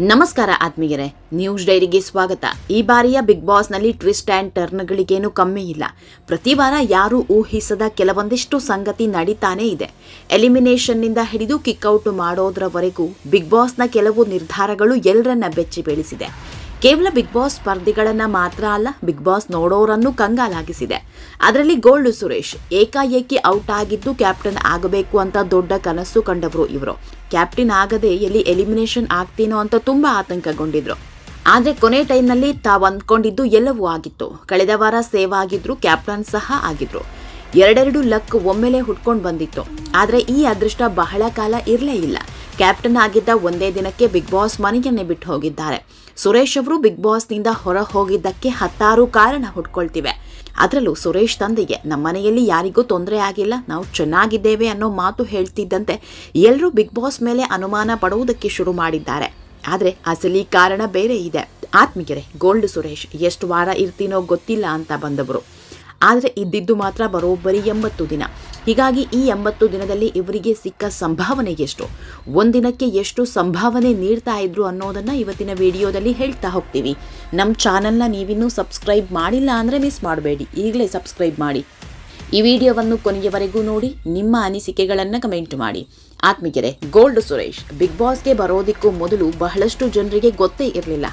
ನಮಸ್ಕಾರ ಆತ್ಮೀಯರೇ, ನ್ಯೂಸ್ ಡೈರಿಗೆ ಸ್ವಾಗತ. ಈ ಬಾರಿಯ ಬಿಗ್ ಬಾಸ್ನಲ್ಲಿ ಟ್ವಿಸ್ಟ್ ಆ್ಯಂಡ್ ಟರ್ನ್ಗಳಿಗೇನು ಕಮ್ಮಿ ಇಲ್ಲ. ಪ್ರತಿ ವಾರ ಯಾರೂ ಊಹಿಸದ ಕೆಲವೊಂದಿಷ್ಟು ಸಂಗತಿ ನಡೀತಾನೇ ಇದೆ. ಎಲಿಮಿನೇಷನ್ನಿಂದ ಹಿಡಿದು ಕಿಕ್ಔಟ್ ಮಾಡೋದ್ರವರೆಗೂ ಬಿಗ್ ಬಾಸ್ನ ಕೆಲವು ನಿರ್ಧಾರಗಳು ಎಲ್ಲರನ್ನ ಬೆಚ್ಚಿ ಬೀಳಿಸಿದೆ. ಕೇವಲ ಬಿಗ್ ಬಾಸ್ ಸ್ಪರ್ಧಿಗಳನ್ನ ಮಾತ್ರ ಅಲ್ಲ, ಬಿಗ್ ಬಾಸ್ ನೋಡೋರನ್ನು ಕಂಗಾಲಾಗಿಸಿದೆ. ಅದರಲ್ಲಿ ಗೋಲ್ಡ್ ಸುರೇಶ್, ಏಕಾಏಕಿ ಔಟ್ ಆಗಿದ್ದು ಕ್ಯಾಪ್ಟನ್ ಆಗಬೇಕು ಅಂತ ದೊಡ್ಡ ಕನಸು ಕಂಡವರು ಇವರು. ಕ್ಯಾಪ್ಟನ್ ಆಗದೆ ಎಲ್ಲಿ ಎಲಿಮಿನೇಷನ್ ಆಗ್ತೀನೋ ಅಂತ ತುಂಬಾ ಆತಂಕಗೊಂಡಿದ್ರು. ಆದ್ರೆ ಕೊನೆ ಟೈಮ್ನಲ್ಲಿ ತಾವು ಅಂದ್ಕೊಂಡಿದ್ದು ಎಲ್ಲವೂ ಆಗಿತ್ತು. ಕಳೆದ ವಾರ ಸೇವ್ ಆಗಿದ್ರು, ಕ್ಯಾಪ್ಟನ್ ಸಹ ಆಗಿದ್ರು. ಎರಡೆರಡು ಲಕ್ ಒಮ್ಮೆಲೆ ಹುಟ್ಕೊಂಡು ಬಂದಿತ್ತು. ಆದ್ರೆ ಈ ಅದೃಷ್ಟ ಬಹಳ ಕಾಲ ಇರಲೇ ಇಲ್ಲ. ಕ್ಯಾಪ್ಟನ್ ಆಗಿದ್ದ ಒಂದೇ ದಿನಕ್ಕೆ ಬಿಗ್ ಬಾಸ್ ಮನೆಯನ್ನೇ ಬಿಟ್ಟು ಹೋಗಿದ್ದಾರೆ. ಸುರೇಶ್ ಅವರು ಬಿಗ್ ಬಾಸ್ನಿಂದ ಹೊರ ಹೋಗಿದ್ದಕ್ಕೆ ಹತ್ತಾರು ಕಾರಣ ಹುಟ್ಕೊಳ್ತಿವೆ. ಅದರಲ್ಲೂ ಸುರೇಶ್ ತಂದೆಗೆ ನಮ್ಮ ಮನೆಯಲ್ಲಿ ಯಾರಿಗೂ ತೊಂದರೆ ಆಗಿಲ್ಲ, ನಾವು ಚೆನ್ನಾಗಿದ್ದೇವೆ ಅನ್ನೋ ಮಾತು ಹೇಳ್ತಿದ್ದಂತೆ ಎಲ್ಲರೂ ಬಿಗ್ ಬಾಸ್ ಮೇಲೆ ಅನುಮಾನ ಪಡುವುದಕ್ಕೆ ಶುರು ಮಾಡಿದ್ದಾರೆ. ಆದರೆ ಅಸಲಿ ಕಾರಣ ಬೇರೆ ಇದೆ. ಆತ್ಮಿಕರೆ ಗೋಲ್ಡ್ ಸುರೇಶ್, ಎಷ್ಟು ವಾರ ಇರ್ತೀನೋ ಗೊತ್ತಿಲ್ಲ ಅಂತ ಬಂದವರು. ಆದರೆ ಇದ್ದಿದ್ದು ಮಾತ್ರ ಬರೋಬ್ಬರಿ ಎಂಬತ್ತು ದಿನ. ಹೀಗಾಗಿ ಈ ಎಂಬತ್ತು ದಿನದಲ್ಲಿ ಇವರಿಗೆ ಸಿಕ್ಕ ಸಂಭಾವನೆ ಎಷ್ಟು? ಒಂದಿನಕ್ಕೆ ಎಷ್ಟು ಸಂಭಾವನೆ ನೀಡ್ತಾ ಇದ್ರು ಅನ್ನೋದನ್ನು ಇವತ್ತಿನ ವಿಡಿಯೋದಲ್ಲಿ ಹೇಳ್ತಾ ಹೋಗ್ತೀವಿ. ನಮ್ಮ ಚಾನಲ್ನ ನೀವಿನ್ನೂ ಸಬ್ಸ್ಕ್ರೈಬ್ ಮಾಡಿಲ್ಲ ಅಂದರೆ ಮಿಸ್ ಮಾಡಬೇಡಿ. ಈಗಲೇ ಸಬ್ಸ್ಕ್ರೈಬ್ ಮಾಡಿ. ಈ ವಿಡಿಯೋವನ್ನು ಕೊನೆಯವರೆಗೂ ನೋಡಿ, ನಿಮ್ಮ ಅನಿಸಿಕೆಗಳನ್ನು ಕಮೆಂಟ್ ಮಾಡಿ. ಆತ್ಮೀಗೆರೆ ಗೋಲ್ಡ್ ಸುರೇಶ್, ಬಿಗ್ ಬಾಸ್ಗೆ ಬರೋದಕ್ಕೂ ಮೊದಲು ಬಹಳಷ್ಟು ಜನರಿಗೆ ಗೊತ್ತೇ ಇರಲಿಲ್ಲ.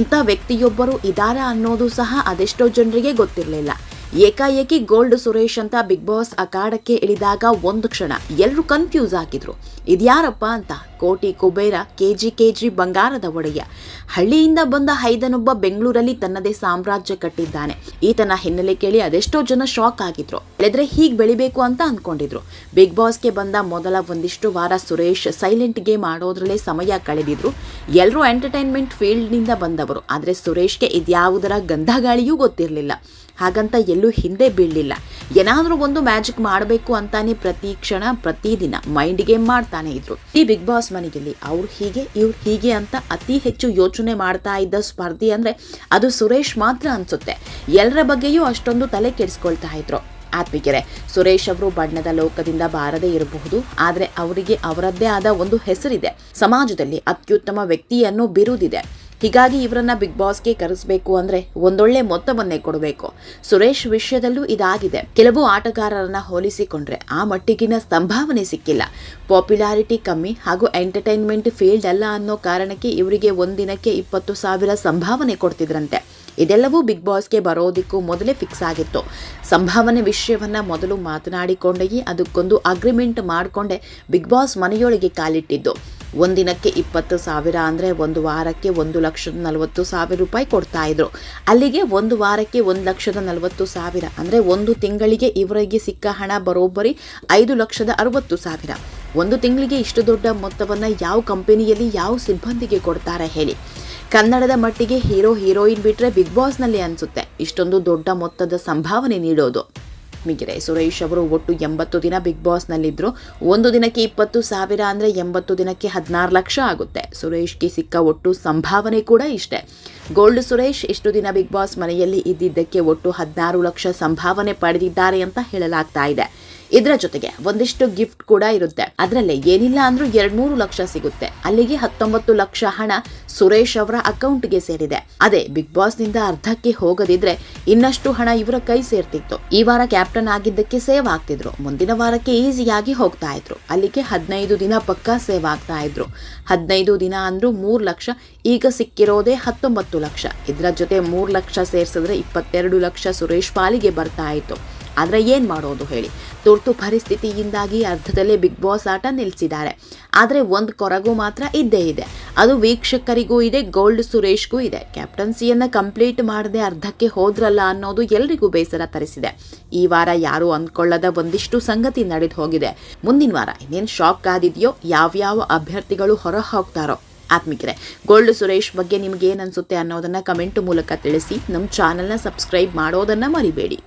ಇಂಥ ವ್ಯಕ್ತಿಯೊಬ್ಬರು ಇದಾರ ಅನ್ನೋದು ಸಹ ಅದೆಷ್ಟೋ ಜನರಿಗೆ ಗೊತ್ತಿರಲಿಲ್ಲ. ಏಕಾಏಕಿ ಗೋಲ್ಡ್ ಸುರೇಶ್ ಅಂತ ಬಿಗ್ ಬಾಸ್ ಅಖಾಡಕ್ಕೆ ಇಳಿದಾಗ ಒಂದು ಕ್ಷಣ ಎಲ್ಲರೂ ಕನ್ಫ್ಯೂಸ್ ಆಗಿದ್ರು. ಇದ್ಯಾರಪ್ಪ ಅಂತ ಕೋಟಿ ಕುಬೇರ, ಕೆಜಿ ಕೆಜಿ ಬಂಗಾರದ ಒಡೆಯ. ಹಳ್ಳಿಯಿಂದ ಬಂದ ಹೈದನೊಬ್ಬ ಬೆಂಗಳೂರಲ್ಲಿ ತನ್ನದೇ ಸಾಮ್ರಾಜ್ಯ ಕಟ್ಟಿದ್ದಾನೆ. ಈತನ ಹಿನ್ನೆಲೆ ಕೇಳಿ ಅದೆಷ್ಟೋ ಜನ ಶಾಕ್ ಆಗಿದ್ರು. ಇಲ್ಲದ್ರೆ ಹೀಗೆ ಬೆಳಿಬೇಕು ಅಂತ ಅನ್ಕೊಂಡಿದ್ರು. ಬಿಗ್ ಬಾಸ್ಗೆ ಬಂದ ಮೊದಲ ಒಂದಿಷ್ಟು ವಾರ ಸುರೇಶ್ ಸೈಲೆಂಟ್ ಗೇಮ್ ಆಡೋದ್ರಲ್ಲೇ ಸಮಯ ಕಳೆದಿದ್ರು. ಎಲ್ಲರೂ ಎಂಟರ್ಟೈನ್ಮೆಂಟ್ ಫೀಲ್ಡ್ನಿಂದ ಬಂದವರು. ಆದರೆ ಸುರೇಶ್ಗೆ ಇದ್ಯಾವುದರ ಗಂಧಗಾಳಿಯೂ ಗೊತ್ತಿರಲಿಲ್ಲ. ಹಾಗಂತ ಎಲ್ಲೂ ಹಿಂದೆ ಬೀಳಲಿಲ್ಲ. ಏನಾದರೂ ಒಂದು ಮ್ಯಾಜಿಕ್ ಮಾಡಬೇಕು ಅಂತಾನೆ ಪ್ರತಿ ಕ್ಷಣ ಪ್ರತಿದಿನ ಗೇಮ್ ಮಾಡ್ತಾನೆ ಇದ್ರು. ಈ ಬಿಗ್ ಬಾಸ್ ಮನೆಯಲ್ಲಿ ಅವ್ರು ಹೀಗೆ, ಇವ್ರು ಹೀಗೆ ಅಂತ ಅತಿ ಹೆಚ್ಚು ಯೋಚನೆ ಮಾಡ್ತಾ ಇದ್ದ ಸ್ಪರ್ಧಿ ಅಂದ್ರೆ ಅದು ಸುರೇಶ್ ಮಾತ್ರ ಅನ್ಸುತ್ತೆ. ಎಲ್ಲರ ಬಗ್ಗೆಯೂ ಅಷ್ಟೊಂದು ತಲೆ ಕೆಡಿಸ್ಕೊಳ್ತಾ ಇದ್ರು. ಆತ್ಮಿಕೆರೆ, ಸುರೇಶ್ ಅವರು ಬಣ್ಣದ ಲೋಕದಿಂದ ಬಾರದೇ ಇರಬಹುದು, ಆದರೆ ಅವರಿಗೆ ಅವರದ್ದೇ ಆದ ಒಂದು ಹೆಸರಿದೆ. ಸಮಾಜದಲ್ಲಿ ಅತ್ಯುತ್ತಮ ವ್ಯಕ್ತಿಯನ್ನು ಬಿರುದಿದೆ. ಹೀಗಾಗಿ ಇವರನ್ನ ಬಿಗ್ ಬಾಸ್ಗೆ ಕರೆಸಬೇಕು ಅಂದ್ರೆ ಒಂದೊಳ್ಳೆ ಮೊತ್ತವನ್ನೇ ಕೊಡಬೇಕು. ಸುರೇಶ್ ವಿಷಯದಲ್ಲೂ ಇದಾಗಿದೆ. ಕೆಲವು ಆಟಗಾರರನ್ನ ಹೋಲಿಸಿಕೊಂಡ್ರೆ ಆ ಮಟ್ಟಿಗಿನ ಸಂಭಾವನೆ ಸಿಕ್ಕಿಲ್ಲ. ಪಾಪ್ಯುಲಾರಿಟಿ ಕಮ್ಮಿ ಹಾಗೂ ಎಂಟರ್ಟೈನ್ಮೆಂಟ್ ಫೀಲ್ಡ್ ಅಲ್ಲ ಅನ್ನೋ ಕಾರಣಕ್ಕೆ ಇವರಿಗೆ ಒಂದಿನಕ್ಕೆ ಇಪ್ಪತ್ತು ಸಾವಿರ ಸಂಭಾವನೆ ಕೊಡ್ತಿದ್ರಂತೆ. ಇದೆಲ್ಲವೂ ಬಿಗ್ ಬಾಸ್ಗೆ ಬರೋದಕ್ಕೂ ಮೊದಲೇ ಫಿಕ್ಸ್ ಆಗಿತ್ತು. ಸಂಭಾವನೆ ವಿಷಯವನ್ನ ಮೊದಲು ಮಾತನಾಡಿಕೊಂಡೇ ಅದಕ್ಕೊಂದು ಅಗ್ರಿಮೆಂಟ್ ಮಾಡಿಕೊಂಡೆ ಬಿಗ್ ಬಾಸ್ ಮನೆಯೊಳಗೆ ಕಾಲಿಟ್ಟಿದ್ದು. ಒಂದಿನಕ್ಕೆ ಇಪ್ಪತ್ತು ಸಾವಿರ ಅಂದರೆ ಒಂದು ವಾರಕ್ಕೆ ಒಂದು ಲಕ್ಷದ ನಲವತ್ತು ಸಾವಿರ ರೂಪಾಯಿ ಕೊಡ್ತಾ ಇದ್ರು. ಅಲ್ಲಿಗೆ ಒಂದು ವಾರಕ್ಕೆ ಒಂದು ಲಕ್ಷದ ನಲವತ್ತು ಸಾವಿರ ಅಂದರೆ ಒಂದು ತಿಂಗಳಿಗೆ ಇವರಿಗೆ ಸಿಕ್ಕ ಹಣ ಬರೋಬ್ಬರಿ ಐದು ಲಕ್ಷದ ಅರವತ್ತು ಸಾವಿರ. ಒಂದು ತಿಂಗಳಿಗೆ ಇಷ್ಟು ದೊಡ್ಡ ಮೊತ್ತವನ್ನು ಯಾವ ಕಂಪನಿಯಲ್ಲಿ ಯಾವ ಸಿಬ್ಬಂದಿಗೆ ಕೊಡ್ತಾರೆ ಹೇಳಿ. ಕನ್ನಡದ ಮಟ್ಟಿಗೆ ಹೀರೋ ಹೀರೋಯಿನ್ ಬಿಟ್ಟರೆ ಬಿಗ್ ಬಾಸ್ನಲ್ಲಿ ಅನಿಸುತ್ತೆ. ಇಷ್ಟೊಂದು ದೊಡ್ಡ ಮೊತ್ತದ ಸಂಭಾವನೆ ನೀಡೋದು. ಮಿಗಿರೆ ಸುರೇಶ್ ಅವರು ಒಟ್ಟು ಎಂಬತ್ತು ದಿನ ಬಿಗ್ ಬಾಸ್ನಲ್ಲಿದ್ದರು ಒಂದು ದಿನಕ್ಕೆ ಇಪ್ಪತ್ತು ಸಾವಿರ ಅಂದರೆ ಎಂಬತ್ತು ದಿನಕ್ಕೆ ಹದಿನಾರು ಲಕ್ಷ ಆಗುತ್ತೆ. ಸುರೇಶ್ಗೆ ಸಿಕ್ಕ ಒಟ್ಟು ಸಂಭಾವನೆ ಕೂಡ ಇಷ್ಟೇ. ಗೋಲ್ಡ್ ಸುರೇಶ್ ಇಷ್ಟು ದಿನ ಬಿಗ್ ಬಾಸ್ ಮನೆಯಲ್ಲಿ ಇದ್ದಿದ್ದಕ್ಕೆ ಒಟ್ಟು ಹದಿನಾರು ಲಕ್ಷ ಸಂಭಾವನೆ ಪಡೆದಿದ್ದಾರೆ ಅಂತ ಹೇಳಲಾಗ್ತಾ ಇದೆ. ಇದರ ಜೊತೆಗೆ ಒಂದಿಷ್ಟು ಗಿಫ್ಟ್ ಕೂಡ ಇರುತ್ತೆ. ಅದರಲ್ಲೇ ಏನಿಲ್ಲ ಅಂದ್ರೂ ಎರಡ್ ಮೂರು ಲಕ್ಷ ಸಿಗುತ್ತೆ. ಅಲ್ಲಿಗೆ ಹತ್ತೊಂಬತ್ತು ಲಕ್ಷ ಹಣ ಸುರೇಶ್ ಅವರ ಅಕೌಂಟ್ಗೆ ಸೇರಿದೆ. ಅದೇ ಬಿಗ್ ಬಾಸ್ನಿಂದ ಅರ್ಧಕ್ಕೆ ಹೋಗದಿದ್ರೆ ಇನ್ನಷ್ಟು ಹಣ ಇವರ ಕೈ ಸೇರ್ತಿತ್ತು. ಈ ವಾರ ಕ್ಯಾಪ್ಟನ್ ಆಗಿದ್ದಕ್ಕೆ ಸೇವ್ ಆಗ್ತಿದ್ರು. ಮುಂದಿನ ವಾರಕ್ಕೆ ಈಸಿಯಾಗಿ ಹೋಗ್ತಾ ಇದ್ರು. ಅಲ್ಲಿಗೆ ಹದಿನೈದು ದಿನ ಪಕ್ಕಾ ಸೇವ್ ಆಗ್ತಾ ಇದ್ರು. ಹದಿನೈದು ದಿನ ಅಂದ್ರೂ ಮೂರು ಲಕ್ಷ, ಈಗ ಸಿಕ್ಕಿರೋದೇ ಹತ್ತೊಂಬತ್ತು ಲಕ್ಷ. ಇದರ ಜೊತೆ ಮೂರು ಲಕ್ಷ ಸೇರಿಸಿದ್ರೆ ಇಪ್ಪತ್ತೆರಡು ಲಕ್ಷ ಸುರೇಶ್ ಪಾಲಿಗೆ ಬರ್ತಾ ಇತ್ತು. ಆದರೆ ಏನು ಮಾಡೋದು ಹೇಳಿ. ತುರ್ತು ಪರಿಸ್ಥಿತಿಯಿಂದಾಗಿ ಅರ್ಧದಲ್ಲೇ ಬಿಗ್ ಬಾಸ್ ಆಟ ನಿಲ್ಲಿಸಿದ್ದಾರೆ ಆದರೆ ಒಂದು ಕೊರಗು ಮಾತ್ರ ಇದ್ದೇ ಇದೆ. ಅದು ವೀಕ್ಷಕರಿಗೂ ಇದೆ, ಗೋಲ್ಡ್ ಸುರೇಶ್ಗೂ ಇದೆ. ಕ್ಯಾಪ್ಟನ್ಸಿಯನ್ನು ಕಂಪ್ಲೀಟ್ ಮಾಡದೆ ಅರ್ಧಕ್ಕೆ ಹೋದ್ರಲ್ಲ ಅನ್ನೋದು ಎಲ್ರಿಗೂ ಬೇಸರ ತರಿಸಿದೆ. ಈ ವಾರ ಯಾರು ಅಂದ್ಕೊಳ್ಳದ ಒಂದಿಷ್ಟು ಸಂಗತಿ ನಡೆದು ಹೋಗಿದೆ ಮುಂದಿನ ವಾರ ಇನ್ನೇನು ಶಾಕ್ ಆದಿದೆಯೋ, ಯಾವ್ಯಾವ ಅಭ್ಯರ್ಥಿಗಳು ಹೊರ ಹೋಗ್ತಾರೋ ಆತ್ಮಿಕರೆ, ಗೋಲ್ಡ್ ಸುರೇಶ್ ಬಗ್ಗೆ ನಿಮ್ಗೆ ಏನು ಅನ್ಸುತ್ತೆ ಅನ್ನೋದನ್ನ ಕಮೆಂಟ್ ಮೂಲಕ ತಿಳಿಸಿ. ನಮ್ಮ ಚಾನಲ್ನ ಸಬ್ಸ್ಕ್ರೈಬ್ ಮಾಡೋದನ್ನ ಮರಿಬೇಡಿ.